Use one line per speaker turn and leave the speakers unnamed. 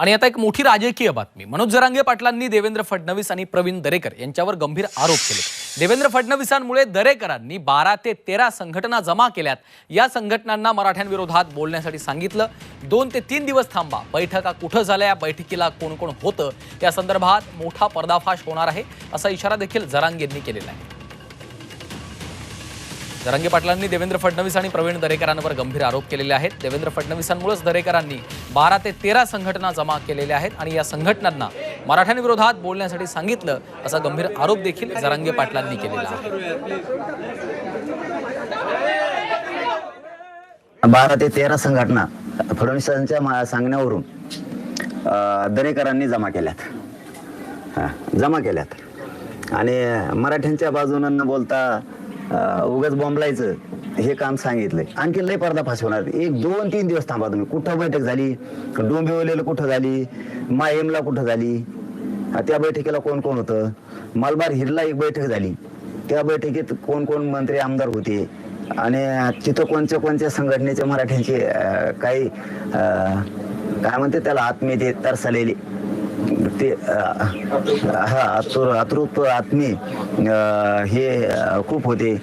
आणि आता एक मोठी राजकीय बातमी. मनोज जरांगे पाटलांनी देवेंद्र फडणवीस आणि प्रवीण दरेकर यांच्यावर गंभीर आरोप केले. देवेंद्र फडणवीसांमुळे दरेकरांनी बारा ते तेरा संघटना जमा केल्यात. या संघटनांना मराठ्यांविरोधात बोलण्यासाठी सांगितलं. दोन ते तीन दिवस थांबा. बैठका कुठं झाल्या? या बैठकीला कोण कोण होतं? या संदर्भात मोठा पर्दाफाश होणार आहे असा इशारा देखील जरांगेंनी केलेला आहे. जरांगे पाटलांनी देवेंद्र फडणवीस आणि प्रवीण दरेकरांवर गंभीर आरोप केलेले आहेत. देवेंद्र फडणवीसांमुळेच दरेकरांनी बारा ते तेरा संघटना जमा केलेल्या आहेत आणि या संघटनांना मराठ्यांविरोधात बोलण्यासाठी सांगितलं असा गंभीर आरोप देखील जरांगे पाटलांनी केलेला आहे.
बारा ते तेरा संघटना फडणवीसांच्या मा- सांगण्यावरून दरेकरांनी जमा केल्यात. हा, जमा केल्यात. आणि मराठ्यांच्या बाजूनं बोलता उगाच बॉम्बलायचं हे काम सांगितलंय. आणखी लय पर्दाफाश होणार. एक दोन तीन दिवस थांबा तुम्ही. कुठं बैठक झाली? डोंबिवलीला कुठं झाली? मायमला कुठं झाली? त्या बैठकीला कोण कोण होतं? मलबार हिरला एक बैठक झाली. त्या बैठकीत कोण कोण मंत्री आमदार होते? आणि तिथं कोणत्या कोणत्या संघटनेचे मराठ्यांचे काही काय म्हणते त्याला आत्मीयते तरसलेले ते हा आतुर आत्मी हे खूप होते.